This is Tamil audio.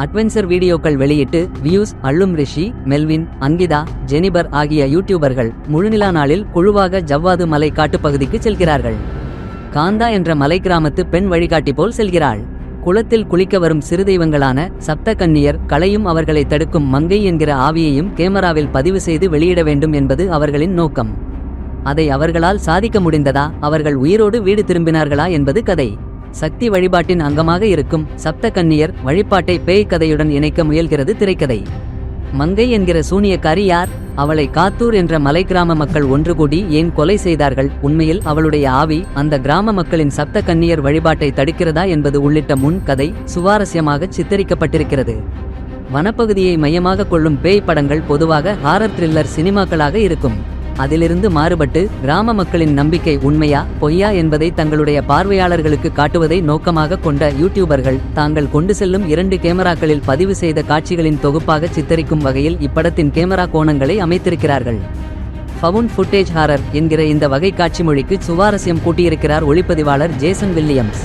அட்வென்ச்சர் வீடியோக்கள் வெளியிட்டு வியூஸ் அள்ளும் ரிஷி மெல்வின் அங்கிதா ஜெனிபர் ஆகிய யூடியூபர்கள் முழுநிலா நாளில் குழுவாக ஜவ்வாது மலை காட்டுப்பகுதிக்கு செல்கிறார்கள். காந்தா என்ற மலை கிராமத்து பெண் வழிகாட்டி போல் செல்கிறாள். குளத்தில் குளிக்க வரும் சிறு தெய்வங்களான சப்த கன்னியர் களையும் அவர்களை தடுக்கும் மங்கை என்கிற ஆவியையும் கேமராவில் பதிவு செய்து வெளியிட வேண்டும் என்பது அவர்களின் நோக்கம். அதை அவர்களால் சாதிக்க முடிந்ததா? அவர்கள் உயிரோடு வீடு திரும்பினார்களா என்பது கதை. சக்தி வழிபாட்டின் அங்கமாக இருக்கும் சப்த கன்னியர் வழிபாட்டை பேய் கதையுடன் இணைக்க முயல்கிறது திரைக்கதை. மங்கை என்கிற சூனியக்காரி யார்? அவளை காத்தூர் என்ற மலை கிராம மக்கள் ஒன்று கூடி ஏன் கொலை செய்தார்கள்? உண்மையில் அவளுடைய ஆவி அந்த கிராம மக்களின் சப்த கன்னியர் வழிபாட்டை தடுக்கிறதா என்பது உள்ளிட்ட முன் கதை சுவாரஸ்யமாக சித்தரிக்கப்பட்டிருக்கிறது. வனப்பகுதியை மையமாக கொள்ளும் பேய் படங்கள் பொதுவாக ஹாரர் த்ரில்லர் சினிமாக்களாக இருக்கும். அதிலிருந்து மாறுபட்டு கிராம மக்களின் நம்பிக்கை உண்மையா பொய்யா என்பதை தங்களுடைய பார்வையாளர்களுக்கு காட்டுவதை நோக்கமாக கொண்ட யூடியூபர்கள் தாங்கள் கொண்டு செல்லும் இரண்டு கேமராக்களில் பதிவு செய்த காட்சிகளின் தொகுப்பாக சித்தரிக்கும் வகையில் இப்படத்தின் கேமரா கோணங்களை அமைத்திருக்கிறார்கள். ஃபவுண்ட் ஃபுட்டேஜ் ஹாரர் என்கிற இந்த வகை காட்சி மொழிக்கு சுவாரஸ்யம் கூட்டியிருக்கிறார் ஒளிப்பதிவாளர் ஜேசன் வில்லியம்ஸ்.